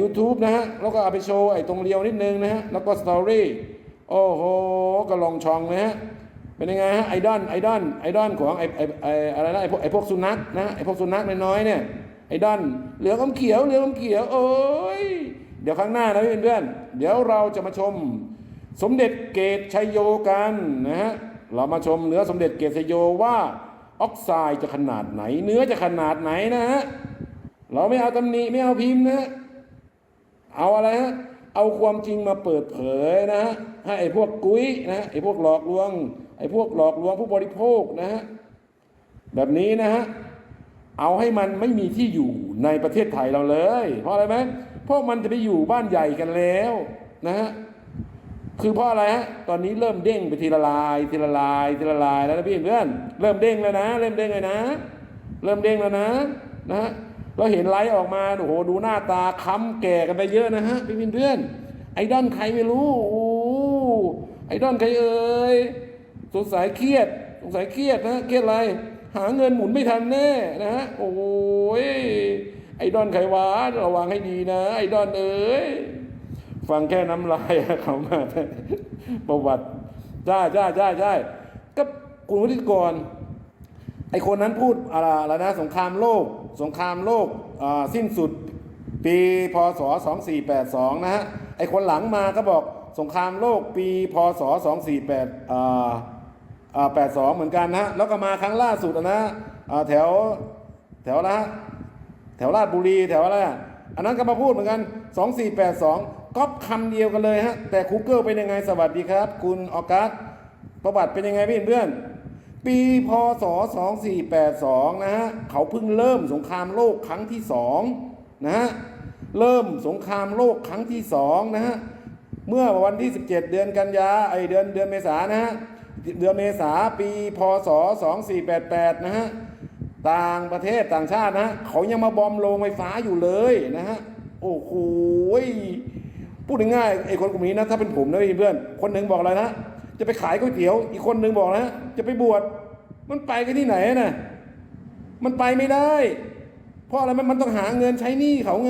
ยูทูบนะฮะ แล้วก็เอาไปโชว์ไอ้ตรงเรียวนิดนึงนะฮะ แล้วก็สตอรี่ โอ้โหก็ลองชองนะฮะ เป็นยังไงฮะ ไอดอลไอดอลไอดอลของไอไอไออะไรนะไอพวกไอพวกสุนัขนะ ไอพวกสุนัขน้อยๆเนี่ย ไอดอลเหลืองอมเขียว เหลืองอมเขียว โอ้ย เดี๋ยวครั้งหน้านะเพื่อนๆ เดี๋ยวเราจะมาชม สมเด็จเกตชัยโยกันนะฮะ เรามาชมเนื้อสมเด็จเกตชัยโยว่าออกไซด์จะขนาดไหน เนื้อจะขนาดไหนนะฮะ เราไม่เอาตำหนิไม่เอาพิมพ์นะ เอาอะไรฮะ เอาความจริงมาเปิดเผยนะฮะให้ไอ้พวกกุ้ยนะฮะไอ้พวกหลอกลวง ไอ้พวกหลอกลวงผู้บริโภคนะฮะแบบนี้นะฮะเอาให้มันไม่มีที่อยู่ในประเทศไทยเราเลย เพราะอะไรไหมเพราะมันจะไปอยู่บ้านใหญ่กันแล้วนะฮะคือเพราะอะไรฮะตอนนี้เริ่มเด้งไปทีละลายทีละลายทีละลายแล้วนะพี่เพื่อนเริ่มเด้งแล้วนะ เริ่มเด้งเลยนะ เริ่มเด้งแล้วนะนะฮะ เราเห็นไลฟ์ออกมาโอ้โหดูหน้าตาค้ำแก่กันไปเยอะนะฮะพี่เพื่อนไอดอลใครไม่รู้โอ้ไอดอลใครเอ่ยสงสัยเครียดสงสัยเครียดนะเครียดอะไร หาเงินหมุนไม่ทันแน่นะฮะโอ้ยไอดอลใครวะระวังให้ดีนะ ไอดอลเอ้ยฟังแค่น้ำลายเขามาประวัติใช่ใช่ใช่ใช่ก็คุณวุฒิกร ไอคนนั้นพูดอะไรนะสงครามโลก สงครามโลกสิ้นสุดปีพศ 2482 นะฮะ ไอคนหลังมาก็บอกสงครามโลกปีพศ 248อ่า82 เหมือนกันนะฮะ แล้วก็มาครั้งล่าสุดนะแถวแถวละแถวราชบุรีแถวอะไรอันนั้นก็มาพูดเหมือนกัน 2482 ก๊อปคำเดียวกันเลยฮะ แต่ Google เป็นยังไงสวัสดีครับ คุณออกัสประวัติเป็นยังไงพี่เพื่อน ปีพศ 2482 นะฮะเขาเพิ่งเริ่มสงครามโลกครั้งที่สองนะฮะเริ่มสงครามโลกครั้งที่สองนะฮะเมื่อวันที่ 17 เดือนกันยาไอเดือนเดือนเมษานะฮะเดือนเมษาปีพศ 2488 นะฮะต่างประเทศต่างชาตินะฮะเขายังมาบอมโรงไฟฟ้าอยู่เลยนะฮะโอ้โหพูดง่ายๆไอ้คนกลุ่มนี้นะถ้าเป็นผมนะพี่เพื่อนคนหนึ่งบอกอะไรนะ จะไปขายก๋วยเตี๋ยว อีกคนหนึ่งบอกนะ จะไปบวชมันไปกันที่ไหนนะมันไปไม่ได้ เพราะอะไรมันมันต้องหาเงินใช้หนี้เขาเง